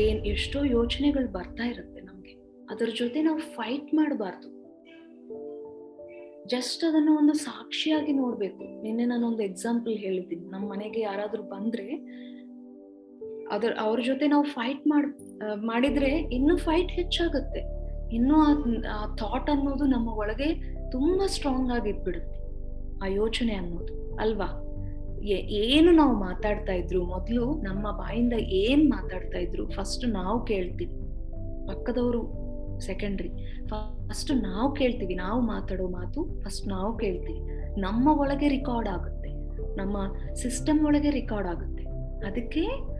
ಏನ್ ಎಷ್ಟೋ ಯೋಚನೆಗಳು ಬರ್ತಾ ಇರುತ್ತೆ ನಮ್ಗೆ. ಅದರ ಜೊತೆ ನಾವು ಫೈಟ್ ಮಾಡಬಾರ್ದು. ಜಸ್ಟ್ ಅದನ್ನ ಒಂದು ಸಾಕ್ಷಿಯಾಗಿ ನೋಡ್ಬೇಕು. ನಿನ್ನೆ ನಾನು ಒಂದು ಎಕ್ಸಾಂಪಲ್ ಹೇಳಿದ್ದೀನಿ. ನಮ್ಮ ಮನೆಗೆ ಯಾರಾದ್ರೂ ಬಂದ್ರೆ ಅದರ, ಅವ್ರ ಜೊತೆ ನಾವು ಫೈಟ್ ಮಾಡ್ ಮಾಡಿದ್ರೆ ಇನ್ನು ಫೈಟ್ ಹೆಚ್ಚಾಗುತ್ತೆ. ಇನ್ನು ಆ ಥಾಟ್ ಅನ್ನೋದು ನಮ್ಮ ಒಳಗೆ ತುಂಬಾ ಸ್ಟ್ರಾಂಗ್ ಆಗಿ ಇದ್ಬಿಡುತ್ತೆ ಆ ಯೋಚನೆ ಅನ್ನೋದು. ಅಲ್ವಾ? ಏನು ನಾವು ಮಾತಾಡ್ತಾ ಇದ್ರು ಮೊದಲು ನಮ್ಮ ಬಾಯಿಂದ ಏನ್ ಮಾತಾಡ್ತಾ ಇದ್ರು ಫಸ್ಟ್ ನಾವು ಕೇಳ್ತೀವಿ. ಪಕ್ಕದವರು ಸೆಕೆಂಡ್ರಿ ಫಸ್ಟ್ ನಾವು ಕೇಳ್ತೀವಿ, ನಾವು ಮಾತಾಡೋ ಮಾತು ಫಸ್ಟ್ ನಾವು ಕೇಳ್ತೀವಿ. ನಮ್ಮ ಒಳಗೆ ರೆಕಾರ್ಡ್ ಆಗುತ್ತೆ. ನಮ್ಮ ಸಿಸ್ಟಮ್ ಒಳಗೆ ರೆಕಾರ್ಡ್ ಆಗುತ್ತೆ. ಅದಕ್ಕೆ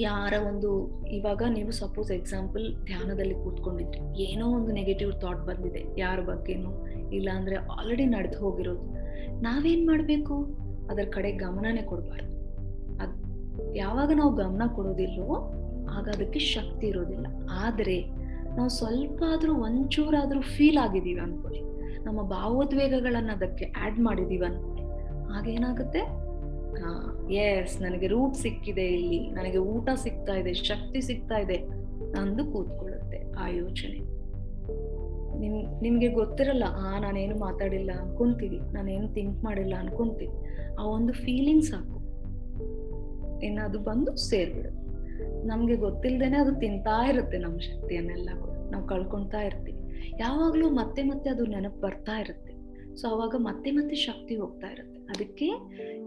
ಯಾರ ಒಂದು, ಇವಾಗ ನೀವು ಸಪೋಸ್ ಎಕ್ಸಾಂಪಲ್ ಧ್ಯಾನದಲ್ಲಿ ಕೂತ್ಕೊಂಡಿದ್ರಿ. ಏನೋ ಒಂದು ನೆಗೆಟಿವ್ ಥಾಟ್ ಬಂದಿದೆ. ಯಾರ ಬಗ್ಗೆನೋ ಇಲ್ಲ ಅಂದ್ರೆ ಆಲ್ರೆಡಿ ನಡೆದು ಹೋಗಿರೋದು. ನಾವೇನ್ ಮಾಡ್ಬೇಕು? ಅದರ ಕಡೆ ಗಮನನೇ ಕೊಡಬಾರ್ದು. ಅದ್ ಯಾವಾಗ ನಾವು ಗಮನ ಕೊಡೋದಿಲ್ವೋ ಆಗ ಅದಕ್ಕೆ ಶಕ್ತಿ ಇರೋದಿಲ್ಲ. ಆದ್ರೆ ನಾವು ಸ್ವಲ್ಪ ಆದ್ರೂ ಒಂಚೂರಾದ್ರೂ ಫೀಲ್ ಆಗಿದೀವಿ ಅನ್ಕೊಳ್ಳಿ. ನಮ್ಮ ಭಾವೋದ್ವೇಗಗಳನ್ನ ಅದಕ್ಕೆ ಆಡ್ ಮಾಡಿದೀವಿ ಅನ್ಕೊಳ್ಳಿ. ಆಗೇನಾಗುತ್ತೆ ಎಸ್ ನನಗೆ ರೂಟ್ ಸಿಕ್ಕಿದೆ ಇಲ್ಲಿ. ನನಗೆ ಊಟ ಸಿಗ್ತಾ ಇದೆ, ಶಕ್ತಿ ಸಿಗ್ತಾ ಇದೆ ಅಂದು ಕೂತ್ಕೊಳ್ಳುತ್ತೆ ಆ ಯೋಚನೆ. ನಿಮ್, ನಿಮ್ಗೆ ಗೊತ್ತಿರಲ್ಲ, ಆ, ನಾನೇನು ಮಾತಾಡಿಲ್ಲ ಅನ್ಕೊಂತೀವಿ, ನಾನೇನು ಥಿಂಕ್ ಮಾಡಿಲ್ಲ ಅನ್ಕೊಂತೀವಿ. ಆ ಒಂದು ಫೀಲಿಂಗ್ ಸಾಕು. ಇನ್ನು ಅದು ಬಂದು ಸೇರ್ಬಿಡುತ್ತೆ ನಮ್ಗೆ ಗೊತ್ತಿಲ್ದೇನೆ ಅದು ತಿಂತಾ ಇರುತ್ತೆ ನಮ್ಮ ಶಕ್ತಿಯನ್ನೆಲ್ಲ ಕೂಡ. ನಾವು ಕಳ್ಕೊಂತಾ ಇರ್ತೀವಿ. ಯಾವಾಗ್ಲೂ ಮತ್ತೆ ಮತ್ತೆ ಅದು ನೆನಪು ಬರ್ತಾ ಇರುತ್ತೆ. ಸೊ ಅವಾಗ ಮತ್ತೆ ಮತ್ತೆ ಶಕ್ತಿ ಹೋಗ್ತಾ ಇರುತ್ತೆ. ಅದಕ್ಕೆ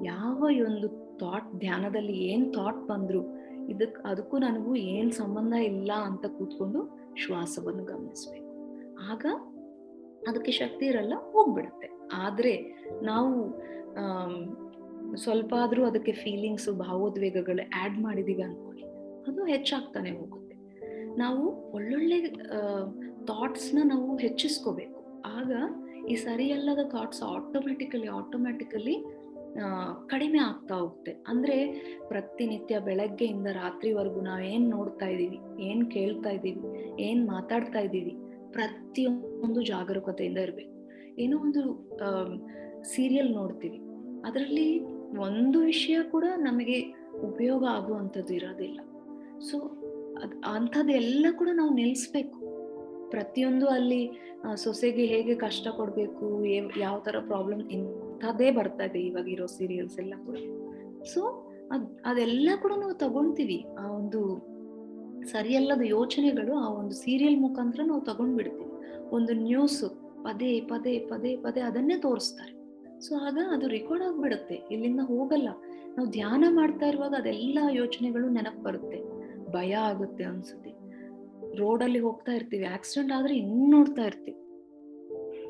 ಯಾವ ಒಂದು ಥಾಟ್ ಧ್ಯಾನದಲ್ಲಿ ಏನ್ ಥಾಟ್ ಬಂದ್ರು, ಇದಕ್, ಅದಕ್ಕೂ ನನಗೂ ಏನ್ ಸಂಬಂಧ ಇಲ್ಲ ಅಂತ ಕೂತ್ಕೊಂಡು ಶ್ವಾಸವನ್ನು ಗಮನಿಸ್ಬೇಕು. ಆಗ ಅದಕ್ಕೆ ಶಕ್ತಿ ಇರಲ್ಲ, ಹೋಗ್ಬಿಡುತ್ತೆ. ಆದರೆ ನಾವು ಸ್ವಲ್ಪ ಆದ್ರೂ ಅದಕ್ಕೆ ಫೀಲಿಂಗ್ಸ್ ಭಾವೋದ್ವೇಗಗಳು ಆ್ಯಡ್ ಮಾಡಿದೀವಿ ಅನ್ಕೊಳ್ಳಿ, ಅದು ಹೆಚ್ಚಾಗ್ತಾನೆ ಹೋಗುತ್ತೆ. ನಾವು ಒಳ್ಳೊಳ್ಳೆ ಥಾಟ್ಸ್ನ ನಾವು ಹೆಚ್ಚಿಸ್ಕೋಬೇಕು. ಆಗ ಈ ಸರಿಯಲ್ಲದ ಥಾಟ್ಸ್ ಆಟೋಮೆಟಿಕಲಿ ಆಟೋಮ್ಯಾಟಿಕಲಿ ಕಡಿಮೆ ಆಗ್ತಾ ಹೋಗುತ್ತೆ. ಅಂದ್ರೆ ಪ್ರತಿನಿತ್ಯ ಬೆಳಗ್ಗೆಯಿಂದ ರಾತ್ರಿವರೆಗೂ ನಾವು ಏನು ನೋಡ್ತಾ ಇದ್ದೀವಿ ಏನು ಕೇಳ್ತಾ ಇದ್ದೀವಿ ಏನು ಮಾತಾಡ್ತಾ ಇದೀವಿ ಪ್ರತಿಯೊಂದು ಜಾಗರೂಕತೆಯಿಂದ ಇರಬೇಕು. ಏನೋ ಒಂದು ಸೀರಿಯಲ್ ನೋಡ್ತೀವಿ. ಅದರಲ್ಲಿ ಒಂದು ವಿಷಯ ಕೂಡ ನಮಗೆ ಉಪಯೋಗ ಆಗುವಂಥದ್ದು ಇರೋದಿಲ್ಲ. ಸೊ ಅದ್, ಅಂಥದ್ದೆಲ್ಲ ಕೂಡ ನಾವು ನಿಲ್ಲಿಸ್ಬೇಕು ಪ್ರತಿಯೊಂದು ಅಲ್ಲಿ ಸೊಸೆಗೆ ಹೇಗೆ ಕಷ್ಟ ಕೊಡಬೇಕು ಯಾವ ಥರ ಪ್ರಾಬ್ಲಮ್ ಇಂಥದ್ದೇ ಬರ್ತಾ ಇದೆ ಇವಾಗ ಇರೋ ಸೀರಿಯಲ್ಸ್ ಎಲ್ಲ ಕೂಡ. ಸೊ ಅದ್, ಅದೆಲ್ಲ ಕೂಡ ನಾವು ತಗೊಳ್ತೀವಿ. ಆ ಒಂದು ಸರಿಯಲ್ಲದ ಯೋಚನೆಗಳು ಆ ಒಂದು ಸೀರಿಯಲ್ ಮುಖಾಂತರ ನಾವು ತಗೊಂಡ್ಬಿಡ್ತೀವಿ. ಒಂದು ನ್ಯೂಸ್ ಪದೇ ಪದೇ ಪದೇ ಪದೇ ಅದನ್ನೇ ತೋರಿಸ್ತಾರೆ. ಸೊ ಆಗ ಅದು ರೆಕಾರ್ಡ್ ಆಗ್ಬಿಡುತ್ತೆ. ಇಲ್ಲಿಂದ ಹೋಗಲ್ಲ. ನಾವು ಧ್ಯಾನ ಮಾಡ್ತಾ ಇರುವಾಗ ಅದೆಲ್ಲ ಯೋಚನೆಗಳು ನೆನಪು ಬರುತ್ತೆ. ಭಯ ಆಗುತ್ತೆ ಅನ್ಸುತ್ತೆ. ರೋಡಲ್ಲಿ ಹೋಗ್ತಾ ಇರ್ತೀವಿ. ಆಕ್ಸಿಡೆಂಟ್ ಆದ್ರೆ ಇನ್ನು ನೋಡ್ತಾ ಇರ್ತೀವಿ.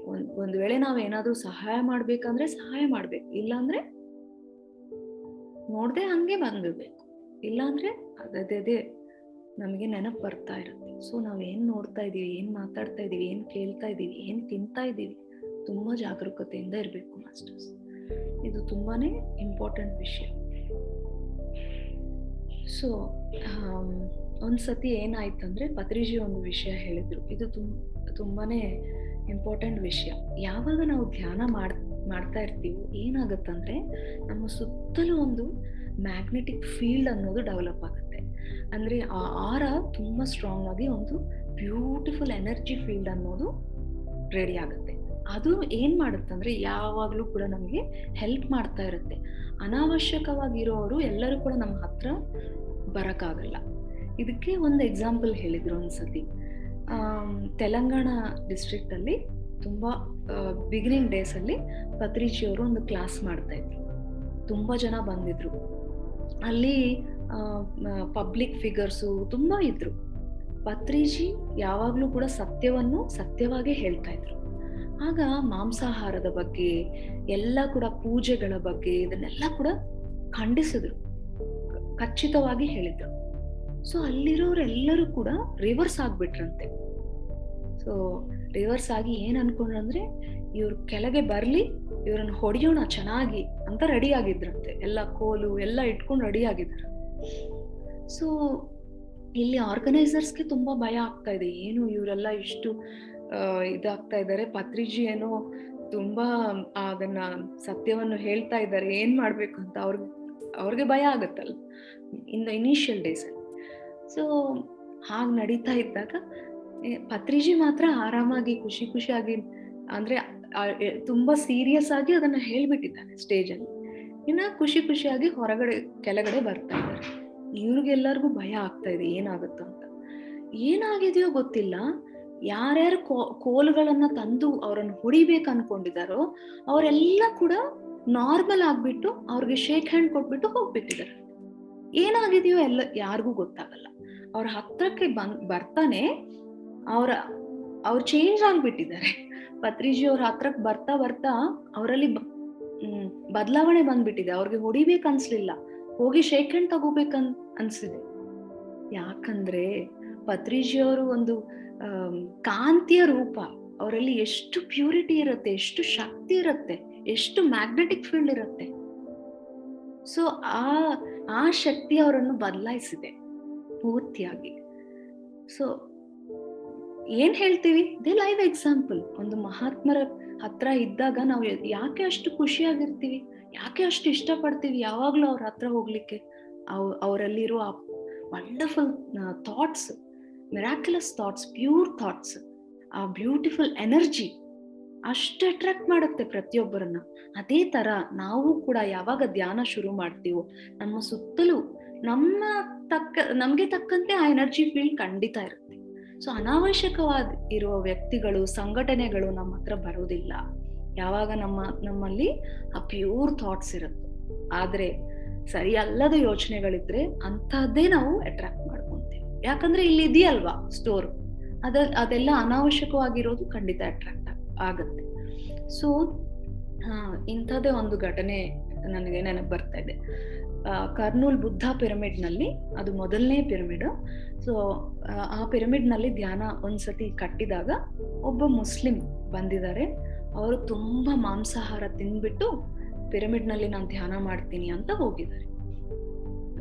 ಒಂದ್ ಒಂದ್ ವೇಳೆ ನಾವ್ ಏನಾದ್ರೂ ಸಹಾಯ ಮಾಡ್ಬೇಕಂದ್ರೆ ಸಹಾಯ ಮಾಡ್ಬೇಕು. ಇಲ್ಲಾಂದ್ರೆ ನೋಡ್ದೆ ಹಂಗೆ ಬಂದ್ಬಿಡ್ಬೇಕು ಇಲ್ಲಾಂದ್ರೆ ಅದೇ. ನಮಗೆ ನೆನಪು ಬರ್ತಾ ಇರುತ್ತೆ. ಸೊ ನಾವು ಏನು ನೋಡ್ತಾ ಇದ್ದೀವಿ ಏನು ಮಾತಾಡ್ತಾ ಇದ್ದೀವಿ ಏನು ಕೇಳ್ತಾ ಇದ್ದೀವಿ ಏನು ತಿಂತಾ ಇದ್ದೀವಿ ತುಂಬ ಜಾಗರೂಕತೆಯಿಂದ ಇರಬೇಕು ಮಾಸ್ಟರ್ಸ್. ಇದು ತುಂಬಾ ಇಂಪಾರ್ಟೆಂಟ್ ವಿಷಯ. ಸೊ ಒಂದ್ಸತಿ ಏನಾಯ್ತಂದ್ರೆ ಪತ್ರಿಜಿ ಒಂದು ವಿಷಯ ಹೇಳಿದ್ರು. ಇದು ತುಂಬ ತುಂಬಾನೇ ಇಂಪಾರ್ಟೆಂಟ್ ವಿಷಯ. ಯಾವಾಗ ನಾವು ಧ್ಯಾನ ಮಾಡ್, ಮಾಡ್ತಾ ಇರ್ತೀವೋ ಏನಾಗತ್ತಂದ್ರೆ, ನಮ್ಮ ಸುತ್ತಲೂ ಒಂದು ಮ್ಯಾಗ್ನೆಟಿಕ್ ಫೀಲ್ಡ್ ಅನ್ನೋದು ಡೆವಲಪ್ ಆಗುತ್ತೆ. ಅಂದ್ರೆ ಆ ಆರ ತುಂಬಾ ಸ್ಟ್ರಾಂಗ್ ಆಗಿ ಒಂದು ಬ್ಯೂಟಿಫುಲ್ ಎನರ್ಜಿ ಫೀಲ್ಡ್ ಅನ್ನೋದು ರೆಡಿ ಆಗುತ್ತೆ. ಅದು ಏನ್ ಮಾಡುತ್ತಂದ್ರೆ ಯಾವಾಗ್ಲೂ ಕೂಡ ನಮಗೆ ಹೆಲ್ಪ್ ಮಾಡ್ತಾ ಇರುತ್ತೆ. ಅನಾವಶ್ಯಕವಾಗಿರೋರು ಎಲ್ಲರೂ ಕೂಡ ನಮ್ಮ ಹತ್ರ ಬರಕ್ಕಾಗಲ್ಲ. ಇದಕ್ಕೆ ಒಂದು ಎಕ್ಸಾಂಪಲ್ ಹೇಳಿದ್ರು ಒಂದ್ಸತಿ. ಆ ತೆಲಂಗಾಣ ಡಿಸ್ಟ್ರಿಕ್ಟ್ ಅಲ್ಲಿ ತುಂಬಾ ಬಿಗಿನಿಂಗ್ ಡೇಸ್ ಅಲ್ಲಿ ಪತ್ರಿಜಿ ಅವರು ಒಂದು ಕ್ಲಾಸ್ ಮಾಡ್ತಾ ಇದ್ರು. ತುಂಬಾ ಜನ ಬಂದಿದ್ರು. ಅಲ್ಲಿ ಪಬ್ಲಿಕ್ ಫಿಗರ್ಸು ತುಂಬಾ ಇದ್ರು. ಪತ್ರಿಜಿ ಯಾವಾಗ್ಲೂ ಕೂಡ ಸತ್ಯವನ್ನು ಸತ್ಯವಾಗೇ ಹೇಳ್ತಾ ಇದ್ರು. ಆಗ ಮಾಂಸಾಹಾರದ ಬಗ್ಗೆ, ಎಲ್ಲ ಕೂಡ ಪೂಜೆಗಳ ಬಗ್ಗೆ ಇದನ್ನೆಲ್ಲ ಕೂಡ ಖಂಡಿಸಿದ್ರು. ಖಚಿತವಾಗಿ ಹೇಳಿದ್ರು. ಸೊ ಅಲ್ಲಿರೋರೆಲ್ಲರೂ ಕೂಡ ರಿವರ್ಸ್ ಆಗ್ಬಿಟ್ರಂತೆ. ಸೊ ರಿವರ್ಸ್ ಆಗಿ ಏನ್ ಅನ್ಕೊಂಡ್ರಂದ್ರೆ, ಇವ್ರು ಕೆಳಗೆ ಬರ್ಲಿ, ಇವ್ರನ್ನ ಹೊಡೆಯೋಣ ಚೆನ್ನಾಗಿ ಅಂತ ರೆಡಿ ಆಗಿದ್ರಂತೆ. ಎಲ್ಲ ಕೋಲು ಎಲ್ಲ ಇಟ್ಕೊಂಡು ರೆಡಿ ಆಗಿದ್ರು ಸೊ ಇಲ್ಲಿ ಆರ್ಗನೈಸರ್ಸ್ಗೆ ತುಂಬಾ ಭಯ ಆಗ್ತಾ ಇದೆ. ಏನು ಇವರೆಲ್ಲ ಇಷ್ಟು ಇದಾಗ್ತಾ ಇದ್ದಾರೆ ಪತ್ರಿಜಿ ಏನೋ ತುಂಬಾ ಅದನ್ನ ಸತ್ಯವನ್ನು ಹೇಳ್ತಾ ಇದ್ದಾರೆ ಏನ್ ಮಾಡ್ಬೇಕು ಅಂತ ಅವ್ರಿಗೆ ಅವ್ರಿಗೆ ಭಯ ಆಗತ್ತಲ್ಲ, ಇನ್ ದ ಇನಿಷಿಯಲ್ ಡೇಸ್ ಅಲ್ಲಿ. ಸೊ ಹಾಗೆ ನಡೀತಾ ಇದ್ದಾಗ ಪತ್ರಿಜಿ ಮಾತ್ರ ಆರಾಮಾಗಿ, ಖುಷಿ ಖುಷಿಯಾಗಿ, ಅಂದ್ರೆ ತುಂಬಾ ಸೀರಿಯಸ್ ಆಗಿ ಅದನ್ನ ಹೇಳ್ಬಿಟ್ಟಿದ್ದಾನೆ ಸ್ಟೇಜ್ ಅಲ್ಲಿ. ಇನ್ನ ಖುಷಿ ಖುಷಿಯಾಗಿ ಹೊರಗಡೆ, ಕೆಳಗಡೆ ಬರ್ತಾ ಇದ್ದಾರೆ. ಇವ್ರಿಗೆಲ್ಲರಿಗೂ ಭಯ ಆಗ್ತಾ ಇದೆ, ಏನಾಗುತ್ತೋ ಅಂತ. ಏನಾಗಿದೆಯೋ ಗೊತ್ತಿಲ್ಲ. ಯಾರ್ಯಾರು ಕೋ, ಕೋಲುಗಳನ್ನ ತಂದು ಅವರನ್ನು ಹೊಡಿಬೇಕು ಅನ್ಕೊಂಡಿದಾರೋ ಅವರೆಲ್ಲ ಕೂಡ ನಾರ್ಮಲ್ ಆಗ್ಬಿಟ್ಟು ಅವ್ರಿಗೆ ಶೇಕ್ ಹ್ಯಾಂಡ್ ಕೊಟ್ಬಿಟ್ಟು ಹೋಗ್ಬಿಟ್ಟಿದ್ದಾರೆ. ಏನಾಗಿದೆಯೋ ಎಲ್ಲ, ಯಾರಿಗೂ ಗೊತ್ತಾಗಲ್ಲ. ಅವ್ರ ಹತ್ರಕ್ಕೆ ಬಂದ್, ಬರ್ತಾನೆ, ಅವ್ರ, ಅವ್ರು ಚೇಂಜ್ ಆಗ್ಬಿಟ್ಟಿದ್ದಾರೆ. ಪತ್ರಿಜಿ ಅವ್ರ ಹತ್ರಕ್ಕೆ ಬರ್ತಾ ಬರ್ತಾ ಅವರಲ್ಲಿ ಹ್ಮ್, ಬದಲಾವಣೆ ಬಂದ್ಬಿಟ್ಟಿದೆ. ಅವ್ರಿಗೆ ಹೊಡಿಬೇಕು ಅನ್ಸ್ಲಿಲ್ಲ. ಹೋಗಿ ಶೇಕ್ ಹ್ಯಾಂಡ್ ತಗೋಬೇಕನ್ ಅನ್ಸಿದೆ. ಯಾಕಂದ್ರೆ ಪತ್ರಿಜಿ ಅವರು ಒಂದು ಕಾಂತಿಯ ರೂಪ. ಅವರಲ್ಲಿ ಎಷ್ಟು ಪ್ಯೂರಿಟಿ ಇರುತ್ತೆ, ಎಷ್ಟು ಶಕ್ತಿ ಇರುತ್ತೆ, ಎಷ್ಟು ಮ್ಯಾಗ್ನೆಟಿಕ್ ಫೀಲ್ಡ್ ಇರುತ್ತೆ. ಸೊ, ಆ ಆ ಶಕ್ತಿ ಅವರನ್ನು ಬದಲಾಯಿಸಿದೆ. ಪೂರ್ತಿಯಾಗಿ. ಸೊ, ಏನ್ ಹೇಳ್ತೀವಿ? They live example. ಒಂದು ಮಹಾತ್ಮರ ಹತ್ರ ಇದ್ದಾಗ ನಾವು ಯಾಕೆ ಅಷ್ಟು ಖುಷಿಯಾಗಿರ್ತೀವಿ? ಯಾಕೆ ಅಷ್ಟು ಇಷ್ಟಪಡ್ತೀವಿ? ಯಾವಾಗ್ಲೂ ಅವ್ರ ಹತ್ರ ಹೋಗ್ಲಿಕ್ಕೆ. ಅವ್, ಅವರಲ್ಲಿರೋ ಆ wonderful thoughts miraculous thoughts pure thoughts ಆ ಬ್ಯೂಟಿಫುಲ್ ಎನರ್ಜಿ ಅಷ್ಟು ಅಟ್ರಾಕ್ಟ್ ಮಾಡುತ್ತೆ ಪ್ರತಿಯೊಬ್ಬರನ್ನ. ಅದೇ ತರ ನಾವು ಕೂಡ ಯಾವಾಗ ಧ್ಯಾನ ಶುರು ಮಾಡ್ತೀವೋ, ನಮ್ಮ ಸುತ್ತಲೂ ನಮ್ಮ ತಕ್ಕ, ನಮ್ಗೆ ತಕ್ಕಂತೆ ಆ ಎನರ್ಜಿ ಫೀಲ್ಡ್ ಖಂಡಿತ ಇರುತ್ತೆ. ಸೊ ಅನಾವಶ್ಯಕವಾದ ಇರುವ ವ್ಯಕ್ತಿಗಳು, ಸಂಘಟನೆಗಳು ನಮ್ಮ ಹತ್ರ ಬರೋದಿಲ್ಲ. ಯಾವಾಗ ನಮ್ಮ, ನಮ್ಮಲ್ಲಿ ಆ ಪ್ಯೂರ್ ಥಾಟ್ಸ್ ಇರುತ್ತೆ. ಆದ್ರೆ, ಸರಿಯಲ್ಲದ ಯೋಚನೆಗಳಿದ್ರೆ ಅಂತಹದ್ದೇ ನಾವು ಅಟ್ರಾಕ್ಟ್ ಮಾಡ್ಕೊಂತೀವಿ. ಯಾಕಂದ್ರೆ ಇಲ್ಲಿ ಇದೆಯಲ್ವಾ ಸ್ಟೋರ್ ಅದ, ಅದೆಲ್ಲ ಅನಾವಶ್ಯಕವಾಗಿರೋದು ಖಂಡಿತ ಅಟ್ರಾಕ್ಟ್ ಆಗುತ್ತೆ. ಸೊ ಇಂಥದ್ದೇ ಒಂದು ಘಟನೆ ನನಗೆ ನೆನಪು ಬರ್ತಾ ಇದೆ. ಕರ್ನೂಲ್ ಬುದ್ಧ ಪಿರಮಿಡ್ನಲ್ಲಿ ಅದು ಮೊದಲನೇ ಪಿರಮಿಡ್. ಸೊ ಆ ಪಿರಮಿಡ್ನಲ್ಲಿ ಧ್ಯಾನ ಒಂದ್ಸತಿ ಕಟ್ಟಿದಾಗ ಒಬ್ಬ ಮುಸ್ಲಿಂ ಬಂದಿದ್ದಾರೆ. ಅವರು ತುಂಬಾ ಮಾಂಸಾಹಾರ ತಿಂದ್ಬಿಟ್ಟು ಪಿರಮಿಡ್ನಲ್ಲಿ ನಾನು ಧ್ಯಾನ ಮಾಡ್ತೀನಿ ಅಂತ ಹೋಗಿದ್ದಾರೆ.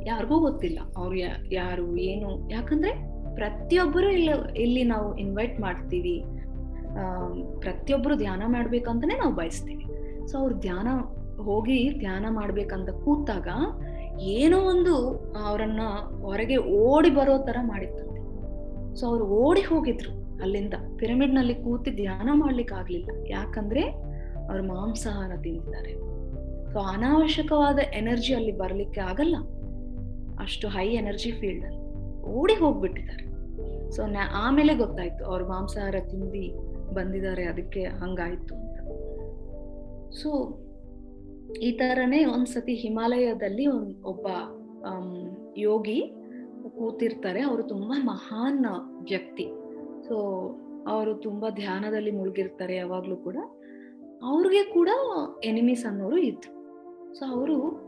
ಯಾರಿಗೂ ಗೊತ್ತಿಲ್ಲ ಅವ್ರು ಯಾರು, ಏನು, ಯಾಕಂದ್ರೆ ಪ್ರತಿಯೊಬ್ಬರು ಇಲ್ಲಿ ಇಲ್ಲಿ ನಾವು ಇನ್ವೈಟ್ ಮಾಡ್ತೀವಿ. ಪ್ರತಿಯೊಬ್ಬರು ಧ್ಯಾನ ಮಾಡ್ಬೇಕಂತಾನೆ ನಾವು ಬಯಸ್ತೀವಿ. ಸೊ ಅವ್ರು ಧ್ಯಾನ ಹೋಗಿ ಧ್ಯಾನ ಮಾಡ್ಬೇಕಂತ ಕೂತಾಗ ಏನೋ ಒಂದು ಅವರನ್ನ ಹೊರಗೆ ಓಡಿ ಬರೋ ತರ ಮಾಡಿತ್ತಂತೆ ಸೊ ಅವ್ರು ಓಡಿ ಹೋಗಿದ್ರು ಅಲ್ಲಿಂದ. ಪಿರಮಿಡ್ನಲ್ಲಿ ಕೂತಿ ಧ್ಯಾನ ಮಾಡ್ಲಿಕ್ಕೆ ಆಗ್ಲಿಲ್ಲ. ಯಾಕಂದ್ರೆ ಅವ್ರು ಮಾಂಸಾಹಾರ ತಿಂದಿದ್ದಾರೆ. ಸೊ ಅನಾವಶ್ಯಕವಾದ ಎನರ್ಜಿ ಅಲ್ಲಿ ಬರ್ಲಿಕ್ಕೆ ಆಗಲ್ಲ. ಅಷ್ಟು ಹೈ ಎನರ್ಜಿ ಫೀಲ್ಡ್ ಅಲ್ಲಿ ಓಡಿ ಹೋಗ್ಬಿಟ್ಟಿದ್ದಾರೆ. ಸೊ ಆಮೇಲೆ ಗೊತ್ತಾಯ್ತು ಅವ್ರು ಮಾಂಸಾಹಾರ ತಿಂದಿ ಬಂದಿದ್ದಾರೆ, ಅದಕ್ಕೆ ಹಂಗಾಯ್ತು ಅಂತ. ಸೊ ಈ ತರನೇ ಒಂದ್ಸತಿ ಹಿಮಾಲಯದಲ್ಲಿ ಒಂದ್ ಒಬ್ಬ ಯೋಗಿ ಕೂತಿರ್ತಾರೆ. ಅವರು ತುಂಬಾ ಮಹಾನ್ ವ್ಯಕ್ತಿ. ಸೊ ಅವರು ತುಂಬಾ ಧ್ಯಾನದಲ್ಲಿ ಮುಳುಗಿರ್ತಾರೆ ಯಾವಾಗ್ಲೂ ಕೂಡ. ಅವ್ರಿಗೆ ಕೂಡ ಎನಿಮೀಸ್ ಅನ್ನೋರು ಇದ್ರು. ಸೊ ಅವರು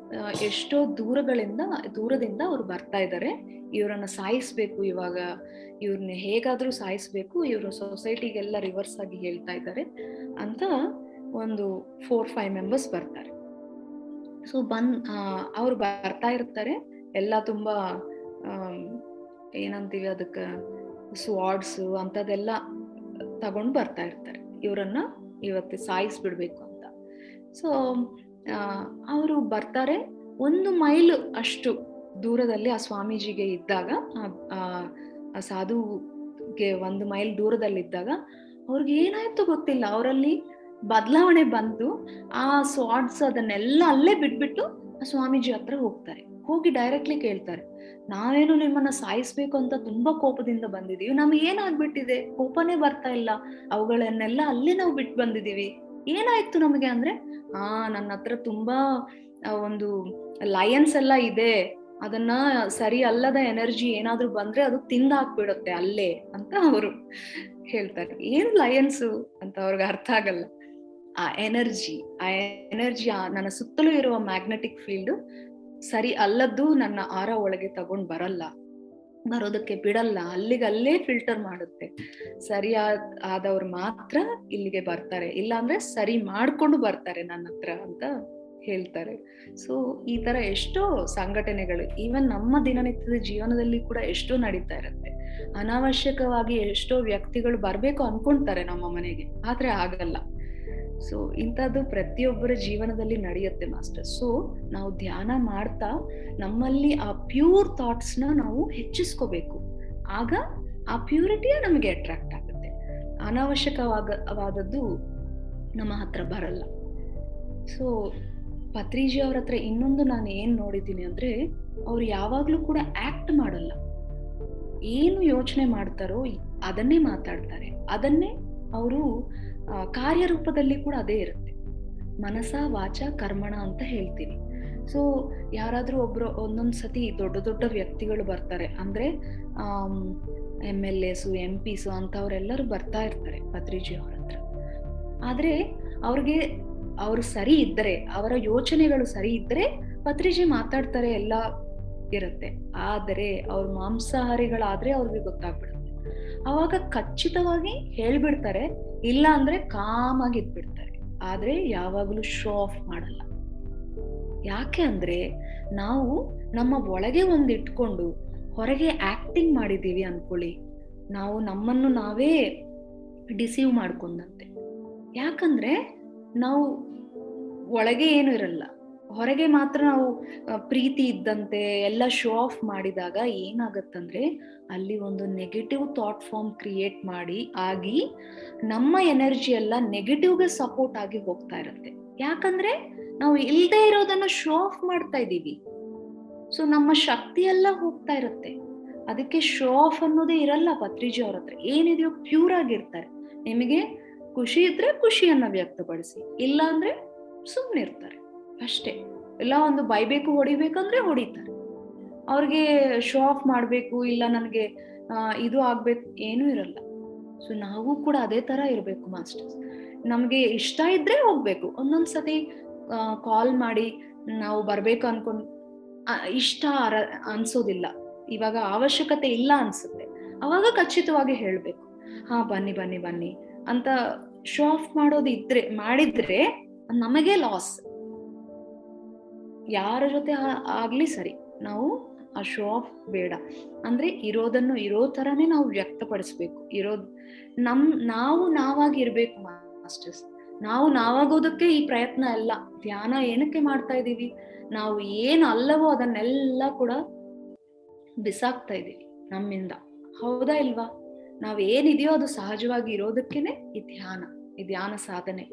ಎಷ್ಟೋ ದೂರಗಳಿಂದ, ದೂರದಿಂದ ಅವ್ರು ಬರ್ತಾ ಇದ್ದಾರೆ. ಇವರನ್ನ ಸಾಯಿಸ್ಬೇಕು ಇವಾಗ. ಇವ್ರನ್ನ ಹೇಗಾದ್ರೂ ಸಾಯಿಸ್ಬೇಕು. ಇವರು ಸೊಸೈಟಿಗೆಲ್ಲ ರಿವರ್ಸ್ ಆಗಿ ಹೇಳ್ತಾ ಇದ್ದಾರೆ ಅಂತ ಒಂದು ಫೋರ್ ಫೈವ್ ಮೆಂಬರ್ಸ್ ಬರ್ತಾರೆ. ಸೊ ಬಂದ್ ಅವ್ರು ಬರ್ತಾ ಇರ್ತಾರೆ. ಎಲ್ಲ ತುಂಬಾ ಏನಂತೀವಿ ಅದಕ್ಕೆ ಸ್ವಾಡ್ಸ್ ಅಂತದೆಲ್ಲ ತಗೊಂಡು ಬರ್ತಾ ಇರ್ತಾರೆ. ಇವರನ್ನ ಇವತ್ತು ಸಾಯಿಸ್ಬಿಡ್ಬೇಕು ಅಂತ. ಸೊ ಅವರು ಬರ್ತಾರೆ. ಒಂದು ಮೈಲ್ ಅಷ್ಟು ದೂರದಲ್ಲಿ ಆ ಸ್ವಾಮೀಜಿಗೆ ಇದ್ದಾಗ ಆ ಸಾಧುಗೆ ಒಂದು ಮೈಲ್ ದೂರದಲ್ಲಿದ್ದಾಗ, ಅವ್ರಿಗೆ ಏನಾಯ್ತು ಗೊತ್ತಿಲ್ಲ. ಅವರಲ್ಲಿ ಬದಲಾವಣೆ ಬಂದು ಆ ಸ್ವಾಡ್ಸ್ ಅದನ್ನೆಲ್ಲ ಅಲ್ಲೇ ಬಿಟ್ಬಿಟ್ಟು ಆ ಸ್ವಾಮೀಜಿ ಹತ್ರ ಹೋಗ್ತಾರೆ. ಹೋಗಿ ಡೈರೆಕ್ಟ್ಲಿ ಕೇಳ್ತಾರೆ. ನಾವೇನು ನಿಮ್ಮನ್ನ ಸಾಯಿಸ್ಬೇಕು ಅಂತ ತುಂಬಾ ಕೋಪದಿಂದ ಬಂದಿದೀವಿ. ನಮ್ಗೆ ಏನಾಗ್ಬಿಟ್ಟಿದೆ? ಕೋಪನೇ ಬರ್ತಾ ಇಲ್ಲ. ಅವುಗಳನ್ನೆಲ್ಲ ಅಲ್ಲೇ ನಾವು ಬಿಟ್ಟು ಬಂದಿದೀವಿ. ಏನಾಯ್ತು ನಮಗೆ ಅಂದ್ರೆ, ಆ, ನನ್ನ ಹತ್ರ ತುಂಬಾ ಒಂದು ಲಯನ್ಸ್ ಎಲ್ಲ ಇದೆ. ಅದನ್ನ ಸರಿ ಅಲ್ಲದ ಎನರ್ಜಿ ಏನಾದ್ರೂ ಬಂದ್ರೆ ಅದು ತಿಂದ ಹಾಕ್ಬಿಡುತ್ತೆ ಅಲ್ಲೇ ಅಂತ ಅವರು ಹೇಳ್ತಾರೆ. ಏನ್ ಲಯನ್ಸ್ ಅಂತ ಅವ್ರಿಗೆ ಅರ್ಥ ಆಗಲ್ಲ. ಆ ಎನರ್ಜಿ ಆ ಎನರ್ಜಿ ನನ್ನ ಸುತ್ತಲೂ ಇರುವ ಮ್ಯಾಗ್ನೆಟಿಕ್ ಫೀಲ್ಡ್ ಸರಿ ಅಲ್ಲದ್ದು ನನ್ನ ಆರ ಒಳಗೆ ತಗೊಂಡ್ ಬರಲ್ಲ. ಬರೋದಕ್ಕೆ ಬಿಡಲ್ಲ. ಅಲ್ಲಿಗೆ ಅಲ್ಲೇ ಫಿಲ್ಟರ್ ಮಾಡುತ್ತೆ. ಸರಿಯಾದ ಆದವ್ರು ಮಾತ್ರ ಇಲ್ಲಿಗೆ ಬರ್ತಾರೆ. ಇಲ್ಲಾಂದ್ರೆ ಸರಿ ಮಾಡ್ಕೊಂಡು ಬರ್ತಾರೆ ನನ್ನ ಹತ್ರ ಅಂತ ಹೇಳ್ತಾರೆ. ಸೊ ಈ ತರ ಎಷ್ಟೋ ಸಂಘಟನೆಗಳು ಈವನ್ ನಮ್ಮ ದಿನನಿತ್ಯದ ಜೀವನದಲ್ಲಿ ಕೂಡ ಎಷ್ಟೋ ನಡೀತಾ ಇರುತ್ತೆ. ಅನಾವಶ್ಯಕವಾಗಿ ಎಷ್ಟೋ ವ್ಯಕ್ತಿಗಳು ಬರ್ಬೇಕು ಅನ್ಕೊಂತಾರೆ ನಮ್ಮ ಮನೆಗೆ. ಆದ್ರೆ ಆಗಲ್ಲ. ಸೊ ಇಂಥದ್ದು ಪ್ರತಿಯೊಬ್ಬರ ಜೀವನದಲ್ಲಿ ನಡೆಯುತ್ತೆ ಮಾಸ್ಟರ್. ಸೊ ನಾವು ಧ್ಯಾನ ಮಾಡ್ತಾ ನಮ್ಮಲ್ಲಿ ಆ ಪ್ಯೂರ್ ಥಾಟ್ಸ್ನ ನಾವು ಹೆಚ್ಚಿಸ್ಕೋಬೇಕು. ಆಗ ಆ ಪ್ಯೂರಿಟಿಯೇ ನಮಗೆ ಅಟ್ರಾಕ್ಟ್ ಆಗುತ್ತೆ. ಅನಾವಶ್ಯಕವಾದದ್ದು ನಮ್ಮ ಹತ್ರ ಬರಲ್ಲ. ಸೊ ಪತ್ರಿಜಿ ಅವ್ರ ಹತ್ರ ಇನ್ನೊಂದು ನಾನು ಏನ್ ನೋಡಿದ್ದೀನಿ ಅಂದ್ರೆ, ಅವ್ರು ಯಾವಾಗಲೂ ಕೂಡ ಆಕ್ಟ್ ಮಾಡಲ್ಲ. ಏನು ಯೋಚನೆ ಮಾಡ್ತಾರೋ ಅದನ್ನೇ ಮಾತಾಡ್ತಾರೆ. ಅದನ್ನೇ ಅವರು ಕಾರ್ಯರೂಪದಲ್ಲಿ ಕೂಡ ಅದೇ ಇರುತ್ತೆ. ಮನಸ ವಾಚ, ಕರ್ಮಣ ಅಂತ ಹೇಳ್ತೀನಿ. ಸೊ ಯಾರಾದ್ರೂ ಒಬ್ರು, ಒಂದೊಂದ್ ಸತಿ ದೊಡ್ಡ ದೊಡ್ಡ ವ್ಯಕ್ತಿಗಳು ಬರ್ತಾರೆ. ಅಂದ್ರೆ M L As M Ps ಅಂತವ್ರೆಲ್ಲರೂ ಬರ್ತಾ ಇರ್ತಾರೆ ಪತ್ರಿಜಿ ಅವ್ರ ಹತ್ರ. ಆದ್ರೆ, ಅವ್ರಿಗೆ ಅವ್ರು ಸರಿ ಇದ್ದರೆ ಅವರ ಯೋಚನೆಗಳು ಸರಿ ಇದ್ರೆ ಪತ್ರಿಜಿ ಮಾತಾಡ್ತಾರೆ ಎಲ್ಲ ಇರುತ್ತೆ. ಆದರೆ, ಅವ್ರ ಮಾಂಸಾಹಾರಿಗಳಾದ್ರೆ ಅವ್ರಿಗೆ ಗೊತ್ತಾಗ್ಬಿಡುತ್ತೆ. ಅವಾಗ ಖಚಿತವಾಗಿ ಹೇಳ್ಬಿಡ್ತಾರೆ ಇಲ್ಲ ಅಂದ್ರೆ ಕಾಮಾಗಿ ಇದ್ಬಿಡ್ತಾರೆ ಆದ್ರೆ ಯಾವಾಗಲೂ ಶೋ ಆಫ್ ಮಾಡಲ್ಲ. ಯಾಕೆ ಅಂದ್ರೆ ನಾವು ನಮ್ಮ ಒಳಗೆ ಒಂದು ಇಟ್ಕೊಂಡು ಹೊರಗೆ ಆಕ್ಟಿಂಗ್ ಮಾಡಿದೀವಿ ಅನ್ಕೊಳ್ಳಿ. ನಾವು ನಮ್ಮನ್ನು ನಾವೇ ಡಿಸೀವ್ ಮಾಡ್ಕೊಂಡಂತೆ. ಯಾಕಂದ್ರೆ ನಾವು ಒಳಗೆ ಏನು ಇರಲ್ಲ. ಹೊರಗೆ ಮಾತ್ರ ನಾವು ಪ್ರೀತಿ ಇದ್ದಂತೆ ಎಲ್ಲ ಶೋ ಆಫ್ ಮಾಡಿದಾಗ ಏನಾಗತ್ತಂದ್ರೆ ಅಲ್ಲಿ ಒಂದು ನೆಗೆಟಿವ್ ಥಾಟ್ ಫಾರ್ಮ್ ಕ್ರಿಯೇಟ್ ಮಾಡಿ ಆಗಿ ನಮ್ಮ ಎನರ್ಜಿ ಎಲ್ಲ ನೆಗೆಟಿವ್ಗೆ ಸಪೋರ್ಟ್ ಆಗಿ ಹೋಗ್ತಾ ಇರುತ್ತೆ. ಯಾಕಂದ್ರೆ ನಾವು ಇಲ್ಲದೇ ಇರೋದನ್ನ ಶೋ ಆಫ್ ಮಾಡ್ತಾ ಇದ್ದೀವಿ. ಸೊ ನಮ್ಮ ಶಕ್ತಿ ಎಲ್ಲ ಹೋಗ್ತಾ ಇರುತ್ತೆ. ಅದಕ್ಕೆ ಶೋ ಆಫ್ ಅನ್ನೋದೇ ಇರಲ್ಲ ಪತ್ರಿಜಿ ಅವ್ರ ಹತ್ರ. ಏನಿದೆಯೋ ಪ್ಯೂರ್ ಆಗಿರ್ತಾರೆ. ನಿಮಗೆ ಖುಷಿ ಇದ್ರೆ ಖುಷಿಯನ್ನ ವ್ಯಕ್ತಪಡಿಸಿ. ಇಲ್ಲ ಅಂದ್ರೆ ಸುಮ್ಮನೆ ಇರ್ತಾರೆ ಅಷ್ಟೇ. ಎಲ್ಲ ಒಂದು ಬೈಬೇಕು, ಹೊಡಿಬೇಕಂದ್ರೆ ಹೊಡಿತಾರೆ. ಅವ್ರಿಗೆ ಶೋ ಆಫ್ ಮಾಡಬೇಕು, ಇಲ್ಲ ನನಗೆ ಇದು ಆಗ್ಬೇಕು, ಏನೂ ಇರಲ್ಲ. ಸೊ ನಾವು ಕೂಡ ಅದೇ ತರ ಇರಬೇಕು ಮಾಸ್ಟರ್ಸ್ ನಮಗೆ ಇಷ್ಟ ಇದ್ರೆ ಹೋಗ್ಬೇಕು. ಒಂದೊಂದ್ಸತಿ ಕಾಲ್ ಮಾಡಿ ನಾವು ಬರ್ಬೇಕು ಅನ್ಕೊಂಡ್ ಇಷ್ಟ ಅನ್ಸೋದಿಲ್ಲ. ಇವಾಗ ಅವಶ್ಯಕತೆ ಇಲ್ಲ ಅನ್ಸುತ್ತೆ. ಅವಾಗ ಖಚಿತವಾಗಿ ಹೇಳ್ಬೇಕು. ಹಾ, ಬನ್ನಿ ಬನ್ನಿ ಬನ್ನಿ ಅಂತ ಶೋ ಆಫ್ ಮಾಡೋದು ಇದ್ರೆ ಮಾಡಿದ್ರೆ ನಮಗೆ ಲಾಸ್ ಯಾರ ಜೊತೆ ಆಗ್ಲಿ ಸರಿ, ನಾವು ಆ ಶೋ ಆಫ್ ಬೇಡ. ಅಂದ್ರೆ ಇರೋದನ್ನು ಇರೋ ತರನೇ ನಾವು ವ್ಯಕ್ತಪಡಿಸ್ಬೇಕು. ಇರೋದ್ ನಮ್, ನಾವು ನಾವಾಗಿ ಇರ್ಬೇಕು ಮಾಸ್ಟರ್ಸ್ ನಾವು ನಾವಾಗೋದಕ್ಕೆ ಈ ಪ್ರಯತ್ನ ಎಲ್ಲ ಧ್ಯಾನ ಏನಕ್ಕೆ ಮಾಡ್ತಾ ಇದೀವಿ? ನಾವು ಏನು ಅಲ್ಲವೋ ಅದನ್ನೆಲ್ಲ ಕೂಡ ಬಿಸಾಕ್ತಾ ಇದ್ದೀವಿ ನಮ್ಮಿಂದ. ಹೌದಾ ಇಲ್ವಾ? ನಾವೇನಿದೆಯೋ ಅದು ಸಹಜವಾಗಿ ಇರೋದಕ್ಕೇನೆ ಈ ಧ್ಯಾನ ಈ ಧ್ಯಾನ ಸಾಧನೆ.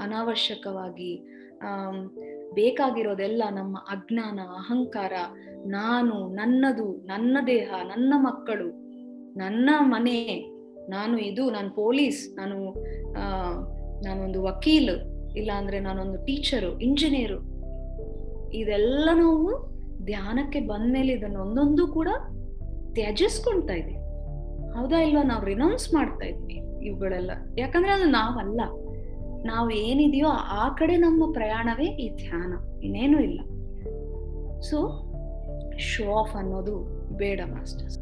ಅನಾವಶ್ಯಕವಾಗಿ ಬೇಕಾಗಿರೋದೆಲ್ಲ ನಮ್ಮ ಅಜ್ಞಾನ, ಅಹಂಕಾರ, ನಾನು, ನನ್ನದು, ನನ್ನ ದೇಹ, ನನ್ನ ಮಕ್ಕಳು, ನನ್ನ ಮನೆ, ನಾನು ಇದು, ನಾನು ಪೊಲೀಸ್, ನಾನು, ಆ, ನಾನೊಂದು ವಕೀಲ್ ಇಲ್ಲ ಅಂದ್ರೆ ನಾನೊಂದು ಟೀಚರು, ಇಂಜಿನಿಯರು. ಇದೆಲ್ಲ ನಾವು ಧ್ಯಾನಕ್ಕೆ ಬಂದ್ಮೇಲೆ ಇದನ್ನ ಒಂದೊಂದು ಕೂಡ ತ್ಯಜಿಸ್ಕೊಳ್ತಾ ಇದೆ ಹೌದಾ ಇಲ್ವಾ? ನಾವು ರಿನೌನ್ಸ್ ಮಾಡ್ತಾ ಇದ್ವಿ ಇವುಗಳೆಲ್ಲ. ಯಾಕಂದ್ರೆ ಅದು ನಾವಲ್ಲ. ನಾವು ಏನಿದೆಯೋ ಆ ಕಡೆ ನಮ್ಮ ಪ್ರಯಾಣವೇ ಈ ಧ್ಯಾನ, ಇನ್ನೇನು ಇಲ್ಲ. ಸೊ ಶೋ ಆಫ್ ಅನ್ನೋದು ಬೇಡ ಮಾಸ್ಟರ್ಸ್.